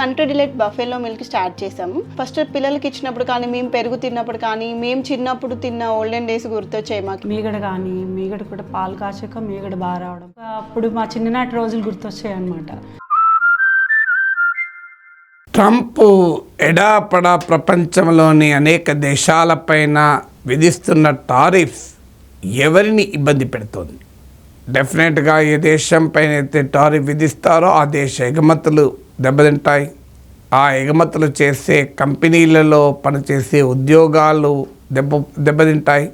Country Delight buffalo milk start చేసాము first పిల్లలకి ఇచ్చినప్పుడు కానీ మేము పెరుగు తిన్నప్పుడు కానీ మేము చిన్నప్పుడు తిన్న ఓల్డెన్ డేస్ గుర్తొచ్చాయి మాకు. మీగడ కానీ మీగడ కూడా పాలు కాచాక మీగడ బాగా రావడం. అప్పుడు మా చిన్ననాటి రోజులు గుర్తొచ్చాయి అనమాట ట్రంప్ ఎడాపడా ప్రపంచంలోని అనేక దేశాలపైన విధిస్తున్న టారిఫ్స్ ఎవరిని ఇబ్బంది పెడుతోంది? డెఫినెట్గా ఏ దేశం పైన అయితే టారిఫ్ విధిస్తారో ఆ దేశ ఎగుమతులు దెబ్బతింటాయి. ఆ ఎగుమతులు చేసే కంపెనీలలో పనిచేసే ఉద్యోగాలు దెబ్బ దెబ్బతింటాయి.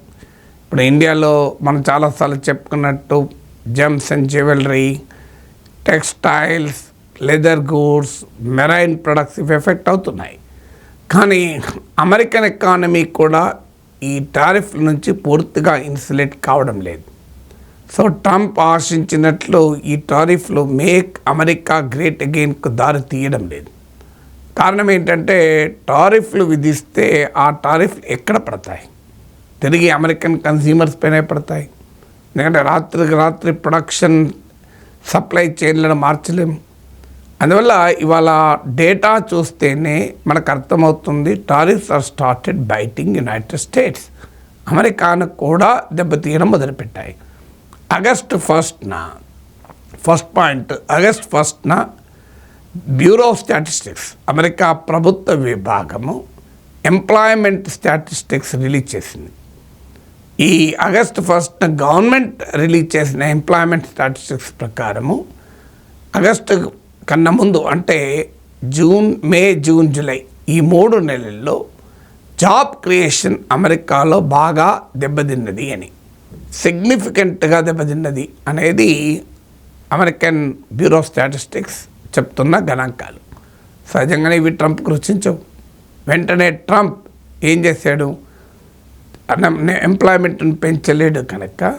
ఇప్పుడు ఇండియాలో మనం చాలాసార్లు చెప్పుకున్నట్టు gems and jewellery textiles leather goods marine products ఇవి ఎఫెక్ట్ అవుతున్నాయి. కానీ అమెరికన్ ఎకానమీ కూడా ఈ టారిఫ్ నుంచి పూర్తిగా ఇన్సులేట్ కావడం లేదు. సో ట్రంప్ ఆశించినట్లు ఈ టారిఫ్లు మేక్ అమెరికా గ్రేట్ అగైన్కు దారి తీయడం లేదు. కారణం ఏంటంటే టారిఫ్లు విధిస్తే ఆ టారిఫ్లు ఎక్కడ పడతాయి? తిరిగి అమెరికన్ కన్స్యూమర్స్ పైనే పడతాయి. ఎందుకంటే రాత్రికి రాత్రి ప్రొడక్షన్ సప్లై చైన్లను మార్చలేము. అందువల్ల ఇవాళ డేటా చూస్తేనే మనకు అర్థమవుతుంది tariffs are started biting United States. అమెరికాను కూడా దెబ్బతీయడం మొదలుపెట్టాయి. ఆగస్ట్ ఫస్ట్న ఫస్ట్ పాయింట్ ఆగస్ట్ ఫస్ట్న బ్యూరో ఆఫ్ స్టాటిస్టిక్స్ అమెరికా ప్రభుత్వ విభాగము ఎంప్లాయ్మెంట్ స్టాటిస్టిక్స్ రిలీజ్ చేసింది ఈ ఆగస్ట్ ఫస్ట్ గవర్నమెంట్ రిలీజ్ చేసిన ఎంప్లాయ్మెంట్ స్టాటిస్టిక్స్ ప్రకారము ఆగస్టు కన్నా ముందు అంటే జూన్ మే జూన్ జూలై ఈ మూడు నెలల్లో జాబ్ క్రియేషన్ అమెరికాలో బాగా దెబ్బతిన్నది అని. సిగ్నిఫికెంట్గా దెబ్బతిన్నది అనేది అమెరికన్ బ్యూరో స్టాటిస్టిక్స్ చెప్తున్న గణాంకాలు. సహజంగానే ఇవి ట్రంప్ రుచించవు వెంటనే ట్రంప్ ఏం చేశాడు? ఎంప్లాయ్మెంట్ని పెంచలేడు కనుక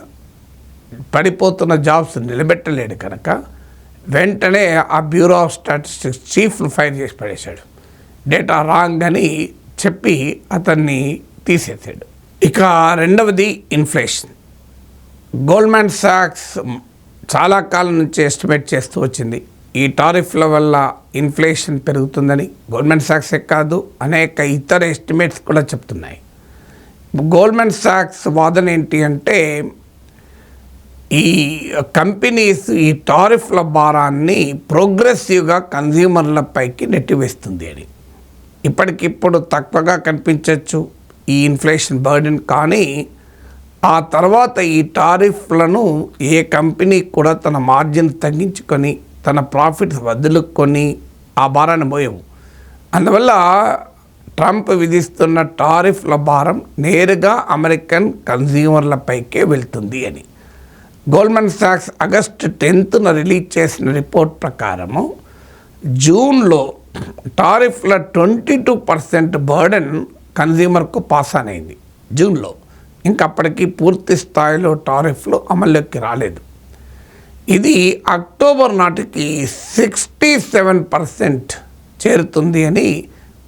పడిపోతున్న జాబ్స్ నిలబెట్టలేడు కనుక వెంటనే ఆ బ్యూరో ఆఫ్ స్టాటిస్టిక్స్ చీఫ్ను ఫైర్ చేసి పడేశాడు. డేటా రాంగ్ అని చెప్పి అతన్ని తీసేసాడు ఇక రెండవది ఇన్ఫ్లేషన్ గోల్డ్మాన్ సాక్స్ చాలా కాలం నుంచి ఎస్టిమేట్ చేస్తూ వచ్చింది. ఈ టారిఫ్ల వల్ల ఇన్ఫ్లేషన్ పెరుగుతుందని గోల్డ్మాన్ సాక్సే కాదు అనేక ఇతర ఎస్టిమేట్స్ కూడా చెప్తున్నాయి. గోల్డ్మాన్ సాక్స్ వాదన ఏంటి అంటే ఈ కంపెనీస్ ఈ టారిఫ్ల భారాన్ని ప్రోగ్రెసివ్గా కన్జ్యూమర్లపైకి నెట్టివేస్తుంది అని. ఇప్పటికిప్పుడు తక్కువగా కనిపించవచ్చు ఈ ఇన్ఫ్లేషన్ బర్డెన్ కానీ ఆ తర్వాత ఈ టారిఫ్లను ఏ కంపెనీ కూడా తన మార్జిన్ తగ్గించుకొని తన ప్రాఫిట్స్ వదులుకొని ఆ భారాన్ని పోయవు అందువల్ల ట్రంప్ విధిస్తున్న టారిఫ్ల భారం నేరుగా అమెరికన్ కన్జ్యూమర్లపైకే వెళ్తుంది అని. గోల్డ్మన్ సాక్స్ ఆగస్టు టెన్త్న రిలీజ్ చేసిన రిపోర్ట్ ప్రకారము జూన్లో టారిఫ్ల ట్వంటీ టూ పర్సెంట్ బర్డెన్ కన్జ్యూమర్కు పాస్ అనైంది జూన్లో. ఇంకప్పటికీ పూర్తి స్థాయిలో టారిఫ్లు అమల్లోకి రాలేదు. ఇది అక్టోబర్ నాటికి సిక్స్టీ సెవెన్ పర్సెంట్ చేరుతుంది అని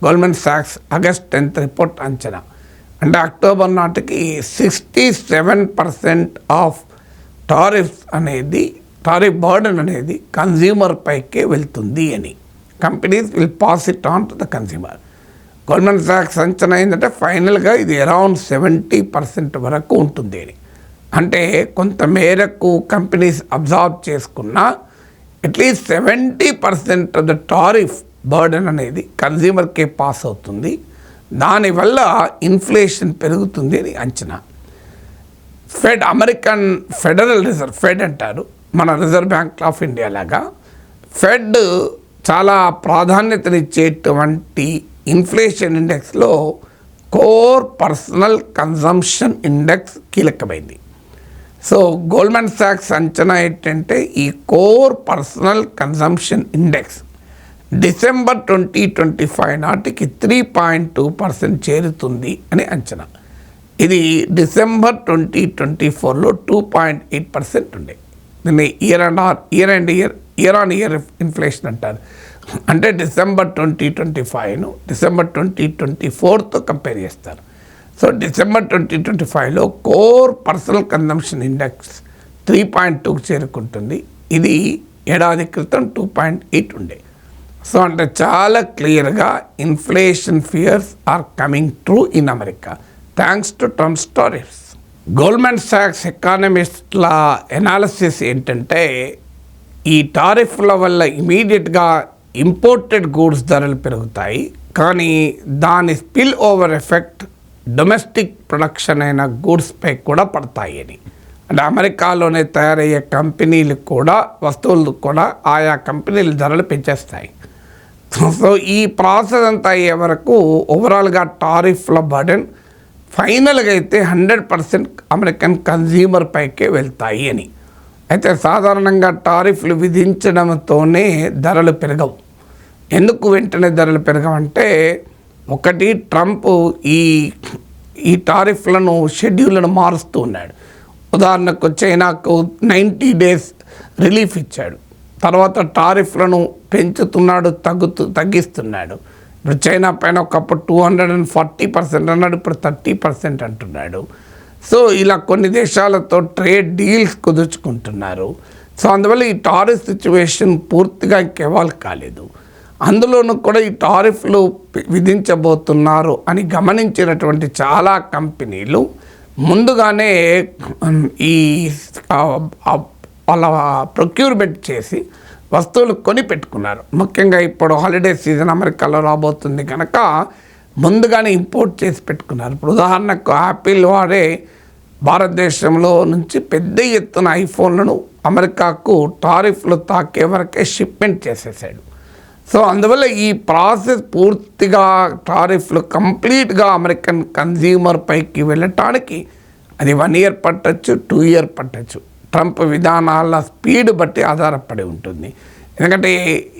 గవర్నమెంట్ సాక్స్ ఆగస్ట్ టెన్త్ రిపోర్ట్ అంచనా. అంటే అక్టోబర్ నాటికి sixty seven percent of tariff అనేది టారిఫ్ బర్డన్ అనేది కన్జ్యూమర్ పైకే వెళ్తుంది అని. Companies will pass it on to the consumer government socks అంచనా ఏంటంటే ఫైనల్గా ఇది అరౌండ్ సెవెంటీ పర్సెంట్ వరకు ఉంటుంది అని. అంటే కొంత మేరకు కంపెనీస్ అబ్జార్బ్ చేసుకున్న at least seventy percent of the tariff burden అనేది కన్జ్యూమర్కే పాస్ అవుతుంది. దానివల్ల ఇన్ఫ్లేషన్ పెరుగుతుంది అని అంచనా. Fed American federal reserve fed అంటారు మన రిజర్వ్ బ్యాంక్ ఆఫ్ ఇండియా లాగా. ఫెడ్ చాలా ప్రాధాన్యతనిచ్చేటువంటి ఇన్ఫ్లేషన్ ఇండెక్స్లో కోర్ పర్సనల్ కన్సంప్షన్ ఇండెక్స్ కీలకమైంది. సో గోల్డ్మెన్ సాక్స్ అంచనా ఏంటంటే ఈ core personal consumption index December twenty twenty five నాటికి త్రీ పాయింట్ టూ పర్సెంట్ చేరుతుంది అని అంచనా. ఇది డిసెంబర్ ట్వంటీ ట్వంటీ ఫోర్లో టూ పాయింట్ ఎయిట్ పర్సెంట్ ఉండే. దీన్ని year and or year and year year on year inflation అంటారు. అంటే డిసెంబర్ ట్వంటీ ట్వంటీ ఫైవ్ను డిసెంబర్ ట్వంటీ ట్వంటీ ఫోర్తో కంపేర్ చేస్తారు. సో డిసెంబర్ ట్వంటీ ట్వంటీ ఫైవ్లో core personal consumption index three point టూకి చేరుకుంటుంది. ఇది ఏడాది క్రితం టూ పాయింట్ ఎయిట్ ఉండే. సో అంటే చాలా క్లియర్గా inflation fears are coming true in America. Thanks to Trump's tariffs. Goldman socks ఎకానమిస్ట్ల ఎనాలిసిస్ ఏంటంటే ఈ టారిఫ్ల వల్ల ఇమీడియట్గా ఇంపోర్టెడ్ గూడ్స్ ధరలు పెరుగుతాయి కానీ దాని spill over effect domestic production అయిన గూడ్స్పై కూడా పడతాయని అంటే అమెరికాలోనే తయారయ్యే కంపెనీలు కూడా వస్తువులు కూడా ఆయా కంపెనీల ధరలు పెంచేస్తాయి. సో ఈ ప్రాసెస్ అంతా అయ్యే వరకు ఓవరాల్గా టారిఫ్ల బర్డెన్ ఫైనల్గా అయితే హండ్రెడ్ పర్సెంట్ అమెరికన్ కన్జ్యూమర్ పైకే వెళ్తాయి అని. అయితే సాధారణంగా టారిఫ్లు విధించడంతోనే ధరలు పెరగవు. ఎందుకు వెంటనే ధరలు పెరగవంటే ఒకటి ట్రంప్ ఈ ఈ టారిఫ్లను షెడ్యూల్ను మారుస్తూ ఉన్నాడు. ఉదాహరణకు చైనాకు నైంటీ డేస్ రిలీఫ్ ఇచ్చాడు. తర్వాత టారిఫ్లను పెంచుతున్నాడు తగ్గుతూ తగ్గిస్తున్నాడు. ఇప్పుడు చైనా పైన ఒకప్పుడు two hundred and forty percent అన్నాడు ఇప్పుడు థర్టీ పర్సెంట్ అంటున్నాడు. సో ఇలా కొన్ని దేశాలతో ట్రేడ్ డీల్స్ కుదుర్చుకుంటున్నారు. సో అందువల్ల ఈ టారిఫ్ సిచ్యువేషన్ పూర్తిగా ఇంకెవాల్వ్ కాలేదు. అందులోనూ కూడా ఈ టారిఫ్లు విధించబోతున్నారు అని గమనించినటువంటి చాలా కంపెనీలు ముందుగానే ఈ వాళ్ళ ప్రొక్యూర్మెంట్ చేసి వస్తువులు కొని పెట్టుకున్నారు ముఖ్యంగా ఇప్పుడు హాలిడే సీజన్ అమెరికాలో రాబోతుంది కనుక ముందుగానే ఇంపోర్ట్ చేసి పెట్టుకున్నారు. ఇప్పుడు ఉదాహరణకు యాపిల్ వాడే భారతదేశంలో నుంచి పెద్ద ఎత్తున ఐఫోన్లను అమెరికాకు టారిఫ్లు తాకే వరకే షిప్మెంట్ చేసేసాడు. సో అందువల్ల ఈ ప్రాసెస్ పూర్తిగా టారిఫ్లు కంప్లీట్గా అమెరికన్ కన్జ్యూమర్ పైకి వెళ్ళటానికి అది వన్ ఇయర్ పట్టచ్చు టూ ఇయర్ పట్టచ్చు. ట్రంప్ విధానాల స్పీడ్ బట్టి ఆధారపడి ఉంటుంది. ఎందుకంటే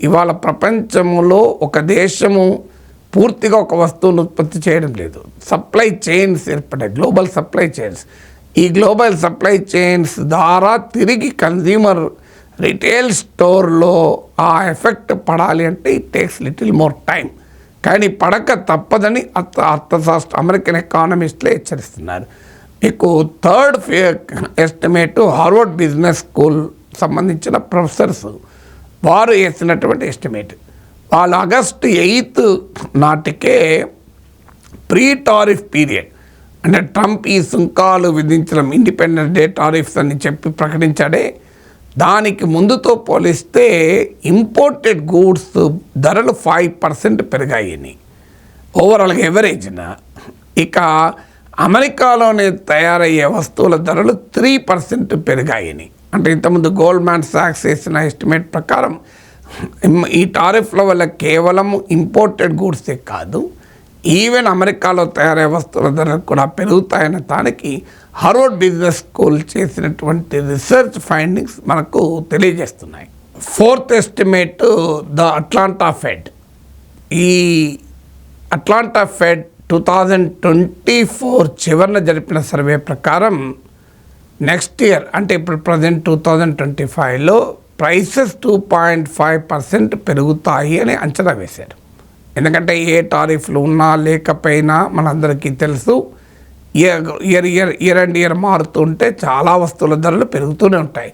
ఇవాళ ప్రపంచంలో ఒక దేశము పూర్తిగా ఒక వస్తువును ఉత్పత్తి చేయడం లేదు. సప్లై చైన్స్ ఏర్పడాయి గ్లోబల్ సప్లై చైన్స్. ఈ గ్లోబల్ సప్లై చైన్స్ ద్వారా తిరిగి కన్జ్యూమర్ రిటైల్ స్టోర్లో ఆ ఎఫెక్ట్ పడాలి అంటే it takes little more time కానీ పడక తప్పదని అర్థ అర్థశాస్త్ర అమెరికన్ ఎకానమిస్ట్లే హెచ్చరిస్తున్నారు. మీకు third estimate Harvard business school సంబంధించిన ప్రొఫెసర్స్ వారు వేసినటువంటి ఎస్టిమేట్. వాళ్ళు ఆగస్టు ఎయిత్ నాటికే ప్రీ టారిఫ్ పీరియడ్ అంటే ట్రంప్ ఈ సుంకాలు విధించడం ఇండిపెండెన్స్ డే టారిఫ్స్ అని చెప్పి ప్రకటించాడే. దానికి ముందుతో పోలిస్తే ఇంపోర్టెడ్ గూడ్స్ ధరలు ఫైవ్ పర్సెంట్ పెరిగాయని. ఓవరాల్గా ఎవరేజ్న ఇక అమెరికాలోనే తయారయ్యే వస్తువుల ధరలు త్రీ పర్సెంట్ పెరిగాయని. అంటే ఇంతకుముందు గోల్డ్ మ్యాన్ సాక్స్ వేసిన ఎస్టిమేట్ ప్రకారం ఈ టారిఫ్ల వల్ల కేవలం ఇంపోర్టెడ్ గూడ్సే కాదు ఈవెన్ అమెరికాలో తయారయ్యే వస్తువుల ధరలు కూడా పెరుగుతాయన్న దానికి హార్వర్డ్ బిజినెస్ స్కూల్ చేసినటువంటి రీసెర్చ్ ఫైండింగ్స్ మనకు తెలియజేస్తున్నాయి. Fourth estimate the Atlanta fed. ఈ Atlanta fed two thousand twenty four చివరిన జరిపిన సర్వే ప్రకారం నెక్స్ట్ ఇయర్ అంటే ఇప్పుడు ప్రజెంట్ టూ థౌజండ్ ట్వంటీ ఫైవ్లో prices two point five percent పెరుగుతాయి అని అంచనా వేశారు. ఎందుకంటే ఏ టారిఫ్లు ఉన్నా లేకపోయినా మనందరికీ తెలుసు year year year year and year మారుతుంటే చాలా వస్తువుల ధరలు పెరుగుతూనే ఉంటాయి.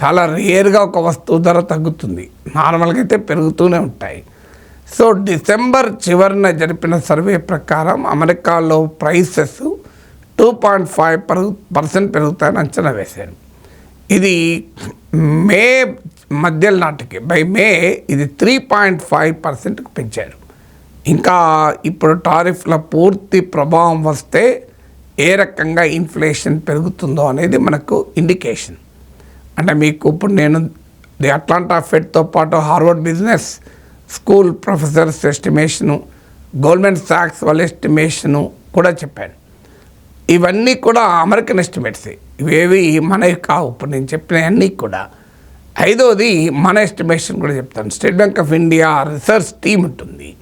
చాలా రేర్గా ఒక వస్తువు ధర తగ్గుతుంది. నార్మల్గా అయితే పెరుగుతూనే ఉంటాయి. సో డిసెంబర్ చివరిన జరిపిన సర్వే ప్రకారం అమెరికాలో ప్రైసెస్ టూ పాయింట్ ఫైవ్ పరుగు పర్సెంట్ పెరుగుతాయని అంచనా వేశారు. ఇది మే మధ్య నాటికి బై మే ఇది త్రీ పాయింట్ ఫైవ్ పర్సెంట్కి పెంచారు. ఇంకా ఇప్పుడు టారిఫ్ల పూర్తి ప్రభావం వస్తే ఏ రకంగా ఇన్ఫ్లేషన్ పెరుగుతుందో అనేది మనకు ఇండికేషన్. అంటే మీకు ఇప్పుడు నేను ది అట్లాంటా ఫెడ్తో పాటు Harvard business school professors estimation government socks వాళ్ళ ఎస్టిమేషను కూడా చెప్పాను. ఇవన్నీ కూడా అమెరికన్ ఎస్టిమేట్స్. ఇవేవి మనవి కావు. ఇప్పుడు నేను చెప్పినవన్నీ కూడా. ఐదోది మన ఎస్టిమేషన్ కూడా చెప్తాను. State Bank of India research team ఉంటుంది.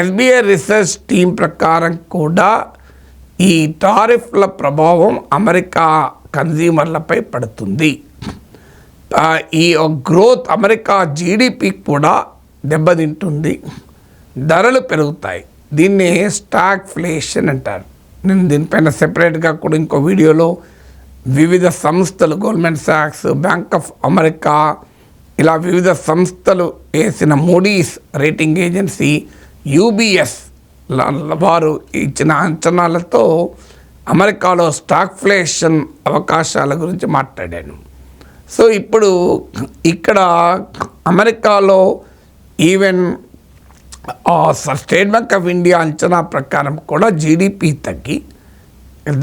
ఎస్బీఐ రీసెర్చ్ టీం ప్రకారం కూడా ఈ టారిఫ్ల ప్రభావం అమెరికా కన్జ్యూమర్లపై పడుతుంది. ఈ గ్రోత్ అమెరికా జీడిపి కూడా దెబ్బతింటుంది. ధరలు పెరుగుతాయి. దీన్ని స్టాక్ ఫ్లేషన్ అంటారు. నేను దీనిపైన సెపరేట్గా కూడా ఇంకో వీడియోలో వివిధ సంస్థలు గవర్నమెంట్ సాక్స్ బ్యాంక్ ఆఫ్ అమెరికా ఇలా వివిధ సంస్థలు వేసిన మూడీస్ రేటింగ్ ఏజెన్సీ యూబీఎస్ వారు ఇచ్చిన అంచనాలతో అమెరికాలో స్టాక్ ఫ్లేషన్ అవకాశాల గురించి మాట్లాడాను. సో ఇప్పుడు ఇక్కడ అమెరికాలో even State Bank of India అంచనా ప్రకారం కూడా జీడిపి తగ్గి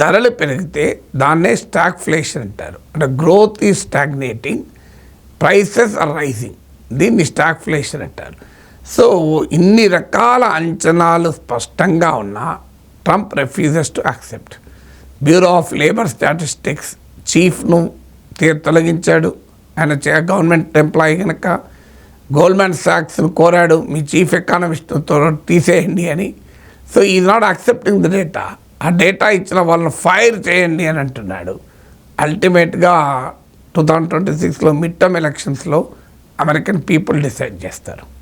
ధరలు పెరిగితే దాన్నే స్టాక్ ఫ్లేషన్ అంటారు. అంటే గ్రోత్ ఈ స్టాగ్నేటింగ్ ప్రైసెస్ ఆర్ రైజింగ్ దీన్ని స్టాక్ ఫ్లేషన్ అంటారు. సో ఇన్ని రకాల అంచనాలు స్పష్టంగా ఉన్నా Trump refuses to accept bureau of labour statistics చీఫ్ను తొలగించాడు. ఆయన చే- గవర్నమెంట్ ఎంప్లాయీ కనుక గోల్డ్మెన్ సాక్స్ను కోరాడు. మీ చీఫ్ ఎకానమిస్ట్ తీసేయండి అని. So is not accepting the data ఆ డేటా ఇచ్చిన వాళ్ళని ఫైర్ చేయండి అని అంటున్నాడు. అల్టిమేట్గా టూ థౌజండ్ ట్వంటీ సిక్స్లో మిడ్ టర్మ్ ఎలక్షన్స్లో అమెరికన్ పీపుల్ డిసైడ్ చేస్తారు.